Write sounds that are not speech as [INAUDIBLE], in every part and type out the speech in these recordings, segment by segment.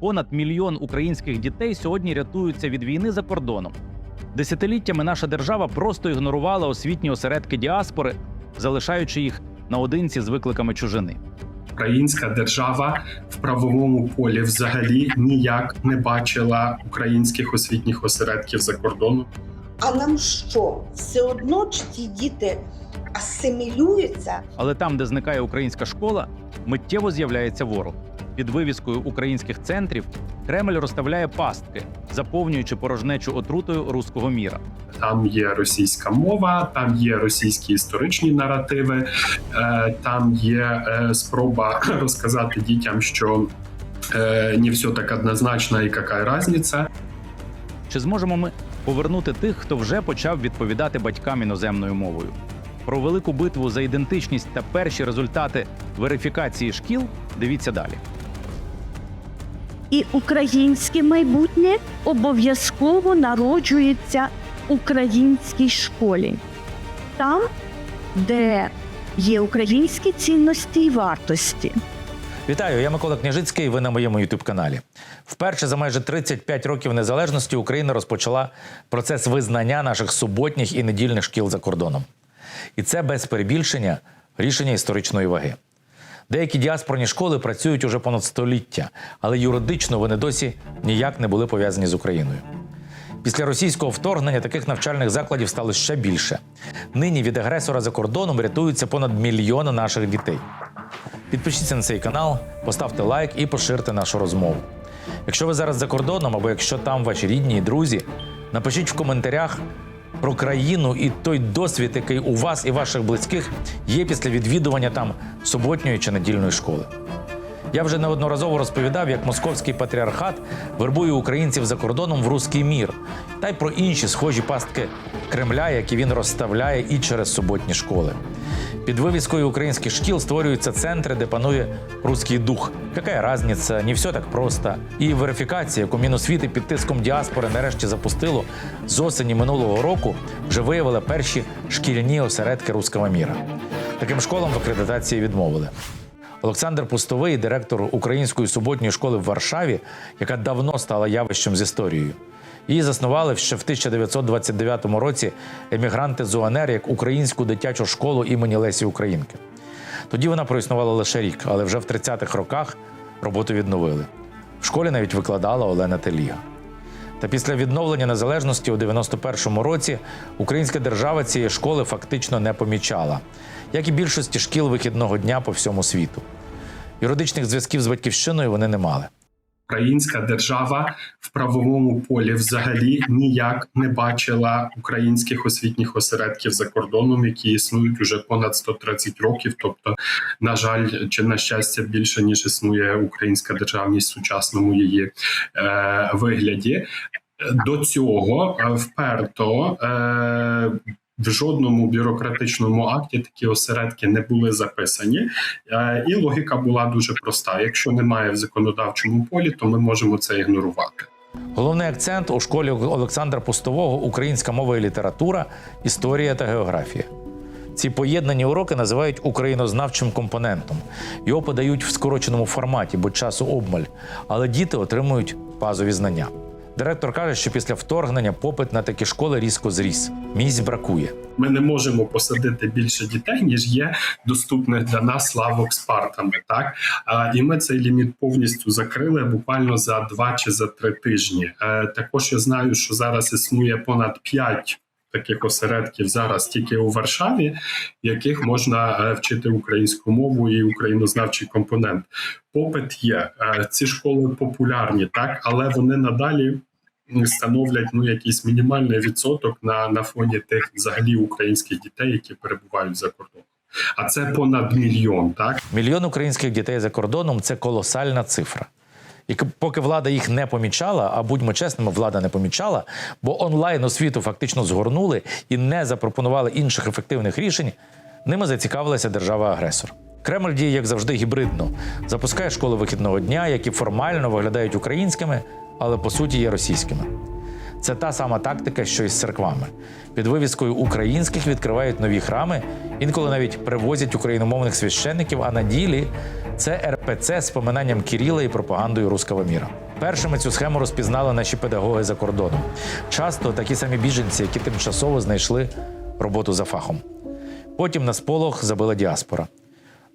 Понад мільйон українських дітей сьогодні рятуються від війни за кордоном. Десятиліттями наша держава просто ігнорувала освітні осередки діаспори, залишаючи їх наодинці з викликами чужини. Українська держава в правовому полі взагалі ніяк не бачила українських освітніх осередків за кордоном. А нам що? Все одно чи ті діти асимілюються? Але там, де зникає українська школа, миттєво з'являється ворог. Під вивіскою українських центрів Кремль розставляє пастки, заповнюючи порожнечу отрутою руського міра. Там є російська мова, там є російські історичні наративи, е, там є е, спроба [CLEARS THROAT] розказати дітям, що е, не все так однозначно і яка різниця. Чи зможемо ми повернути тих, хто вже почав відповідати батькам іноземною мовою? Про велику битву за ідентичність та перші результати верифікації шкіл дивіться далі. І українське майбутнє обов'язково народжується українській школі, там, де є українські цінності і вартості. Вітаю, я Микола Княжицький. Ви на моєму ютуб каналі. Вперше за майже 35 років незалежності Україна розпочала процес визнання наших суботніх і недільних шкіл за кордоном. І це без перебільшення рішення історичної ваги. Деякі діаспорні школи працюють уже понад століття, але юридично вони досі ніяк не були пов'язані з Україною. Після російського вторгнення таких навчальних закладів стало ще більше. Нині від агресора за кордоном рятуються понад мільйона наших дітей. Підпишіться на цей канал, поставте лайк і поширте нашу розмову. Якщо ви зараз за кордоном або якщо там ваші рідні і друзі, напишіть в коментарях про країну і той досвід, який у вас і ваших близьких є після відвідування там суботньої чи недільної школи. Я вже неодноразово розповідав, як московський патріархат вербує українців за кордоном в руський мір, та й про інші схожі пастки Кремля, які він розставляє і через суботні школи. Під вивіскою українських шкіл створюються центри, де панує руський дух. Яка разниця? Не все так просто. І верифікація, яку Міносвіти під тиском діаспори нарешті запустило з осені минулого року, вже виявила перші шкільні осередки руського міра. Таким школам в акредитації відмовили. Олександр Пустовий, директор української суботньої школи в Варшаві, яка давно стала явищем з історією. Її заснували ще в 1929 році емігранти з УНР як українську дитячу школу імені Лесі Українки. Тоді вона проіснувала лише рік, але вже в 30-х роках роботу відновили. В школі навіть викладала Олена Теліга. Та після відновлення незалежності у 91-му році українська держава цієї школи фактично не помічала, як і більшості шкіл вихідного дня по всьому світу. Юридичних зв'язків з батьківщиною вони не мали. Українська держава в правовому полі взагалі ніяк не бачила українських освітніх осередків за кордоном, які існують уже понад 130 років. Тобто, на жаль, чи на щастя, більше ніж існує українська державність в сучасному її е, вигляді. До цього е, вперто е, в жодному бюрократичному акті такі осередки не були записані, Е, і логіка була дуже проста: якщо немає в законодавчому полі, то ми можемо це ігнорувати. Головний акцент у школі Олександра Пустового українська мова і література, історія та географія. Ці поєднані уроки називають українознавчим компонентом. Його подають в скороченому форматі, бо часу обмаль, але діти отримують базові знання. Директор каже, що після вторгнення попит на такі школи різко зріс. Місць бракує. Ми не можемо посадити більше дітей, ніж є доступних для нас лавок з партами. Так і ми цей ліміт повністю закрили буквально за два чи за три тижні. Е, також я знаю, що зараз існує понад п'ять. Таких осередків зараз тільки у Варшаві, в яких можна е, вчити українську мову і українознавчий компонент. Попит є. Е, Ці школи популярні, так але вони надалі становлять ну якийсь мінімальний відсоток на, на фоні тих взагалі українських дітей, які перебувають за кордоном. А це понад мільйон, так Мільйон українських дітей за кордоном це колосальна цифра. І поки влада їх не помічала, а будьмо чесними, влада не помічала, бо онлайн освіту фактично згорнули і не запропонували інших ефективних рішень, ними зацікавилася держава-агресор. Кремль діє, як завжди, гібридно. Запускає школи вихідного дня, які формально виглядають українськими, але по суті є російськими. Це та сама тактика, що і з церквами. Під вивіскою українських відкривають нові храми, інколи навіть привозять україномовних священників, а на ділі це РПЦ з поминанням Кіріла і пропагандою руского міра. Першими цю схему розпізнали наші педагоги за кордоном. Часто такі самі біженці, які тимчасово знайшли роботу за фахом. Потім на сполох забила діаспора.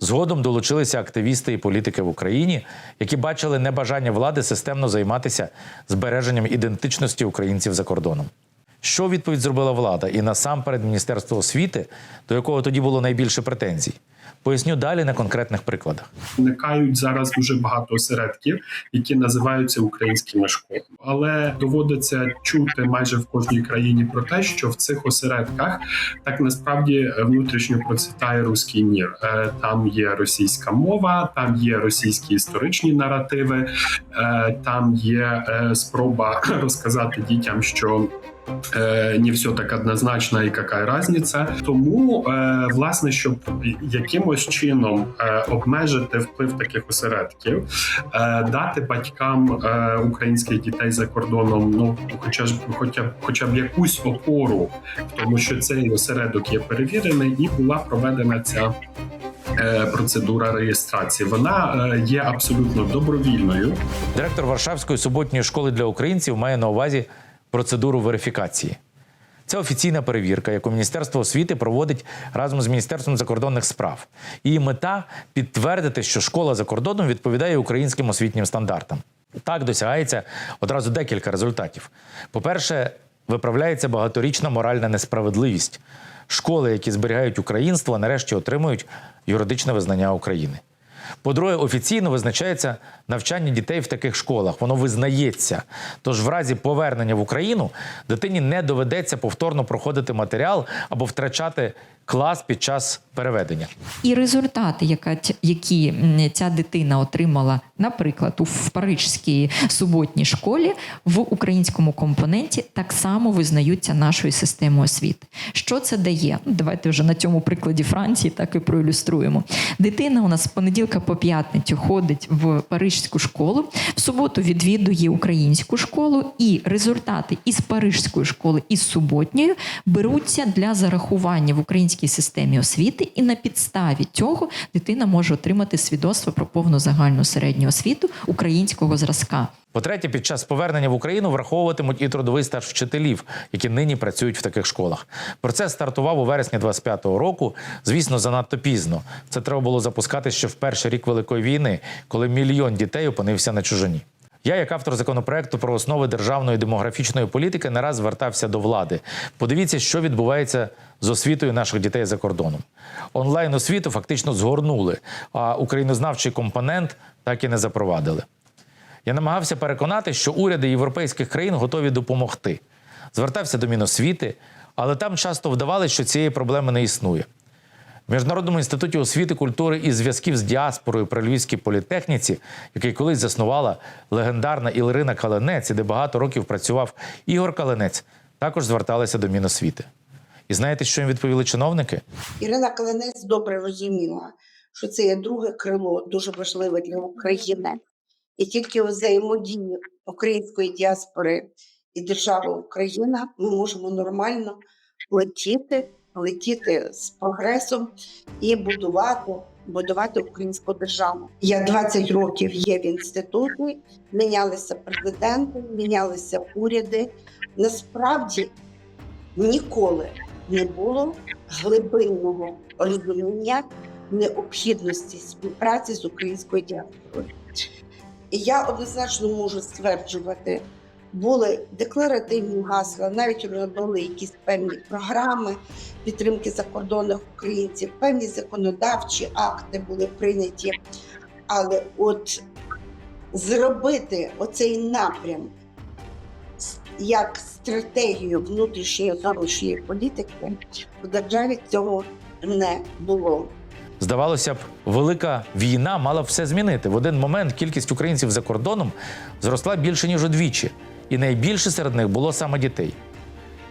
Згодом долучилися активісти і політики в Україні, які бачили небажання влади системно займатися збереженням ідентичності українців за кордоном. Що відповідь зробила влада і насамперед Міністерство освіти, до якого тоді було найбільше претензій? Поясню далі на конкретних прикладах. Виникають зараз дуже багато осередків, які називаються українськими школами, але доводиться чути майже в кожній країні про те, що в цих осередках так насправді внутрішньо процвітає руський мір. Е, Там є російська мова, там є російські історичні наративи, е, там є е, спроба [CLEARS THROAT] розказати дітям, що Е, не все так однозначно, і яка разниця. Тому е, власне, щоб якимось чином е, обмежити вплив таких осередків, е, дати батькам е, українських дітей за кордоном, ну хоча ж хоча хоча б якусь опору, тому що цей осередок є перевірений, і була проведена ця. е, Процедура реєстрації вона е, є абсолютно добровільною. Директор Варшавської суботньої школи для українців має на увазі процедуру верифікації. Це офіційна перевірка, яку Міністерство освіти проводить разом з Міністерством закордонних справ. Її мета підтвердити, що школа за кордоном відповідає українським освітнім стандартам. Так досягається одразу декілька результатів. По-перше, виправляється багаторічна моральна несправедливість. Школи, які зберігають українство, нарешті отримують юридичне визнання України. По-друге, офіційно визначається навчання дітей в таких школах. Воно визнається. Тож в разі повернення в Україну дитині не доведеться повторно проходити матеріал або втрачати клас під час переведення. І результати, які ця дитина отримала, наприклад, у парижській суботній школі в українському компоненті, так само визнаються нашою системою освіти. Що це дає? Давайте вже на цьому прикладі Франції так і проілюструємо. Дитина у нас з понеділка по п'ятницю ходить в парижську школу, в суботу відвідує українську школу, і результати із парижської школи із суботньою беруться для зарахування в українській системі освіти, і на підставі цього дитина може отримати свідоцтво про повну загальну середню освіту українського зразка. По-третє, під час повернення в Україну враховуватимуть і трудовий стаж вчителів, які нині працюють в таких школах. Процес стартував у вересні 25-го року. Звісно, занадто пізно. Це треба було запускати ще в перший рік Великої війни, коли мільйон дітей опинився на чужині. Я, як автор законопроекту про основи державної демографічної політики, не раз звертався до влади. Подивіться, що відбувається з освітою наших дітей за кордоном. Онлайн освіту фактично згорнули, а українознавчий компонент так і не запровадили. Я намагався переконати, що уряди європейських країн готові допомогти. Звертався до Міносвіти, але там часто вдавалося, що цієї проблеми не існує. В Міжнародному інституті освіти, культури і зв'язків з діаспорою при Львівській політехніці, який колись заснувала легендарна Іларина Каленець, і де багато років працював Ігор Каленець, також зверталися до Міносвіти. І знаєте, що їм відповіли чиновники? Ірина Каленець добре розуміла, що це є друге крило, дуже важливе для України. І тільки у взаємодії української діаспори і держави Україна ми можемо нормально летіти, летіти з прогресом і будувати, будувати українську державу. Я 20 років є в інституті, мінялися президенти, мінялися уряди. Насправді ніколи не було глибинного розуміння необхідності співпраці з українською діаспорою. І я однозначно можу стверджувати, були декларативні гасла, навіть робили якісь певні програми підтримки закордонних українців, певні законодавчі акти були прийняті. Але от зробити оцей напрям як стратегію внутрішньої зовнішньої політики в державі цього не було. Здавалося б, велика війна мала б все змінити. В один момент кількість українців за кордоном зросла більше ніж удвічі, і найбільше серед них було саме дітей.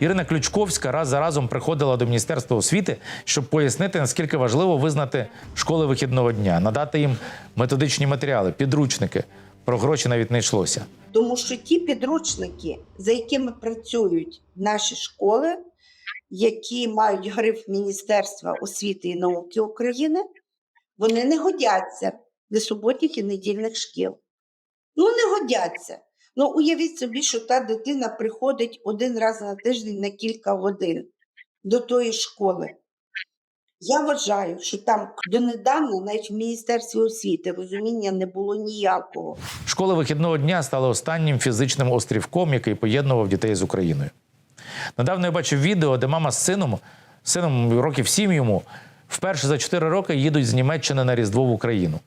Ірина Ключковська раз за разом приходила до Міністерства освіти, щоб пояснити, наскільки важливо визнати школи вихідного дня, надати їм методичні матеріали, підручники. Про гроші навіть не йшлося. Тому що ті підручники, за якими працюють наші школи, які мають гриф Міністерства освіти і науки України, вони не годяться для суботніх і недільних шкіл. Ну, не годяться. Ну, уявіть собі, що та дитина приходить один раз на тиждень на кілька годин до тої школи. Я вважаю, що там донедавна навіть в Міністерстві освіти розуміння не було ніякого. Школа вихідного дня стала останнім фізичним острівком, який поєднував дітей з Україною. Недавно я бачив відео, де мама з сином, сином років сім йому, вперше за 4 роки їдуть з Німеччини на Різдво в Україну.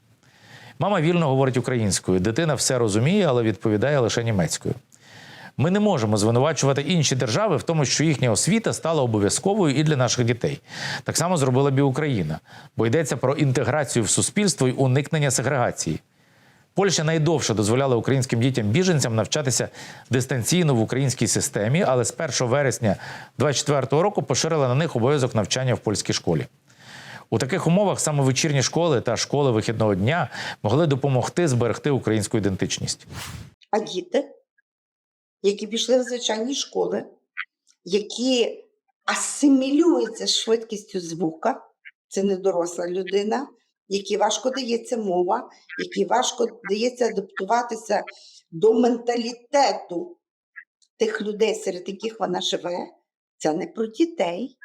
Мама вільно говорить українською, дитина все розуміє, але відповідає лише німецькою. Ми не можемо звинувачувати інші держави в тому, що їхня освіта стала обов'язковою і для наших дітей. Так само зробила б і Україна, бо йдеться про інтеграцію в суспільство і уникнення сегрегації. Польща найдовше дозволяла українським дітям-біженцям навчатися дистанційно в українській системі, але з 1 вересня 2024 року поширила на них обов'язок навчання в польській школі. У таких умовах саме вечірні школи та школи вихідного дня могли допомогти зберегти українську ідентичність. А діти, які пішли в звичайні школи, які асимілюються швидкістю звука, це не доросла людина, якій важко дається мова, якій важко дається адаптуватися до менталітету тих людей, серед яких вона живе. Це не про дітей.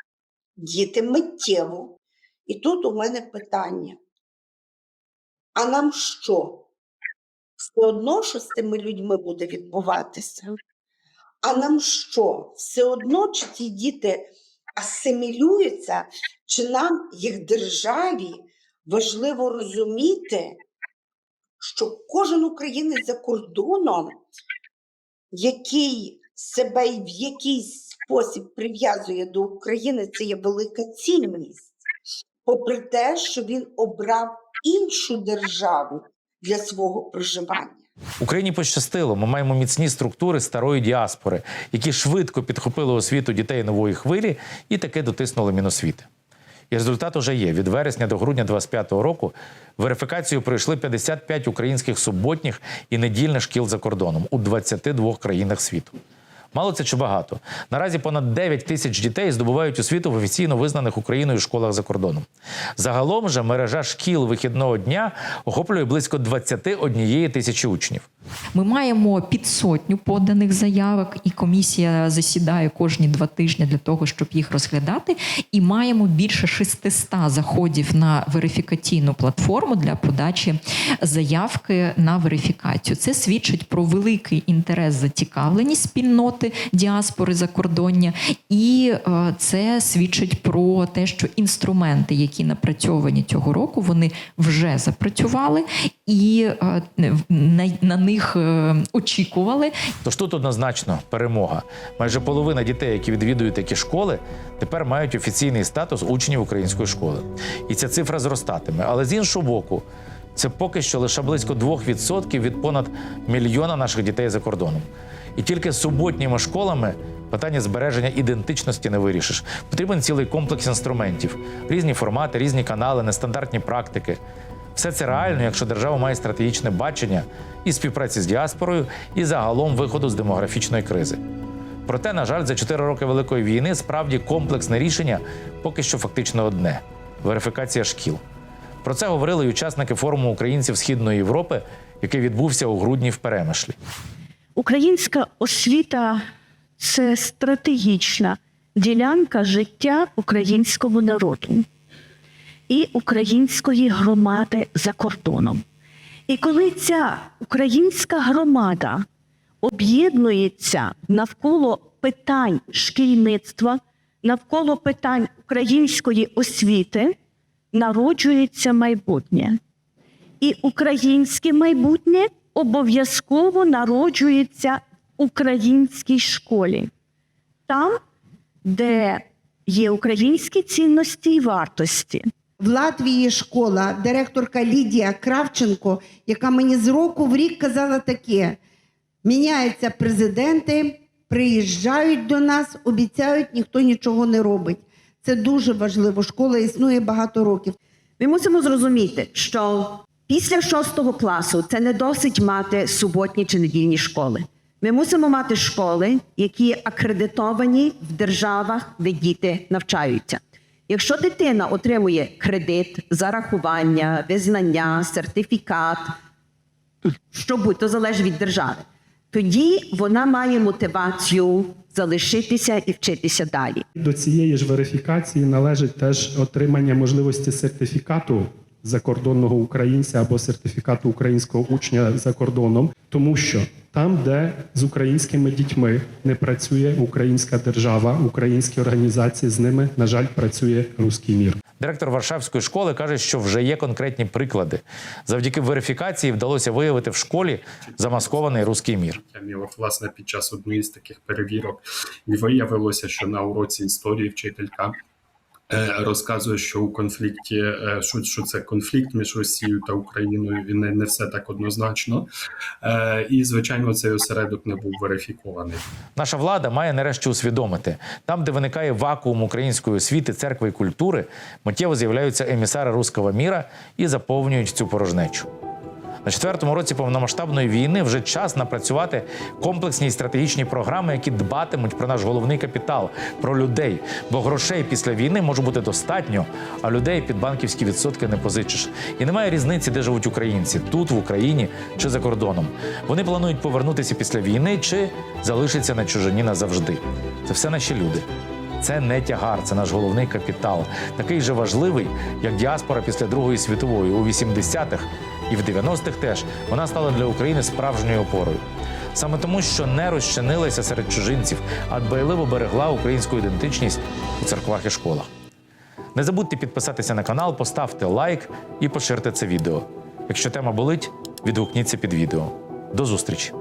Діти миттєво. І тут у мене питання: а нам що? Все одно, що з тими людьми буде відбуватися? А нам що? Все одно, чи ті діти асимілюються, чи нам, їх державі, важливо розуміти, що кожен українець за кордоном, який себе й в якийсь спосіб прив'язує до України, це є велика цінність, попри те, що він обрав іншу державу для свого проживання. Україні пощастило. Ми маємо міцні структури старої діаспори, які швидко підхопили освіту дітей нової хвилі і таки дотиснули міносвіти. І результат уже є. Від вересня до грудня 25-го року верифікацію пройшли 55 українських суботніх і недільних шкіл за кордоном у 22 країнах світу. Мало це чи багато? Наразі понад 9 тисяч дітей здобувають освіту в офіційно визнаних Україною школах за кордоном. Загалом же мережа шкіл вихідного дня охоплює близько 21 тисячі учнів. Ми маємо під сотню поданих заявок, і комісія засідає кожні два тижні для того, щоб їх розглядати. І маємо більше 600 заходів на верифікаційну платформу для подачі заявки на верифікацію. Це свідчить про великий інтерес зацікавленість спільноти діаспори закордоння, і е, це свідчить про те, що інструменти, які напрацьовані цього року, вони вже запрацювали, і е, на, на них е, очікували. Тож тут однозначно перемога. Майже половина дітей, які відвідують такі школи, тепер мають офіційний статус учнів української школи. І ця цифра зростатиме. Але з іншого боку, це поки що лише близько 2% від понад мільйона наших дітей за кордоном. І тільки з суботніми школами питання збереження ідентичності не вирішиш. Потрібен цілий комплекс інструментів, різні формати, різні канали, нестандартні практики. Все це реально, якщо держава має стратегічне бачення і співпраці з діаспорою, і загалом виходу з демографічної кризи. Проте, на жаль, за 4 роки Великої війни справді комплексне рішення поки що фактично одне верифікація шкіл. Про це говорили й учасники форуму українців Східної Європи, який відбувся у грудні в Перемишлі. Українська освіта це стратегічна ділянка життя українського народу і української громади за кордоном. І коли ця українська громада об'єднується навколо питань шкільництва, навколо питань української освіти, народжується майбутнє. І українське майбутнє обов'язково народжується в українській школі, там, де є українські цінності і вартості. В Латвії школа, директорка Лідія Кравченко, яка мені з року в рік казала таке: міняються президенти, приїжджають до нас, обіцяють, ніхто нічого не робить. Це дуже важливо. Школа існує багато років. Ми мусимо зрозуміти, що після шостого класу це не досить мати суботні чи недільні школи. Ми мусимо мати школи, які акредитовані в державах, де діти навчаються. Якщо дитина отримує кредит, зарахування, визнання, сертифікат, що будь то залежить від держави, тоді вона має мотивацію залишитися і вчитися далі. До цієї ж верифікації належить теж отримання можливості сертифікату закордонного українця або сертифікату українського учня за кордоном, тому що там, де з українськими дітьми не працює українська держава, українські організації, з ними, на жаль, працює руський мір. Директор Варшавської школи каже, що вже є конкретні приклади. Завдяки верифікації вдалося виявити в школі замаскований руський мір. Власне, під час однієї з таких перевірок виявилося, що на уроці історії вчителька розказує, що у конфлікті, е, що, що це конфлікт між Росією та Україною, і не, все так однозначно. Е, І, звичайно, цей осередок не був верифікований. Наша влада має нарешті усвідомити, там, де виникає вакуум української освіти, церкви і культури, миттєво з'являються емісари руського міра і заповнюють цю порожнечу. На четвертому році повномасштабної війни вже час напрацювати комплексні і стратегічні програми, які дбатимуть про наш головний капітал, про людей. Бо грошей після війни може бути достатньо, а людей під банківські відсотки не позичиш. І немає різниці, де живуть українці тут, в Україні чи за кордоном. Вони планують повернутися після війни чи залишаться на чужині назавжди. Це все наші люди. Це не тягар, це наш головний капітал, такий же важливий, як діаспора після Другої світової у 80-х і в 90-х теж вона стала для України справжньою опорою. Саме тому, що не розчинилася серед чужинців, а дбайливо берегла українську ідентичність у церквах і школах. Не забудьте підписатися на канал, поставте лайк і поширте це відео. Якщо тема болить, відгукніться під відео. До зустрічі!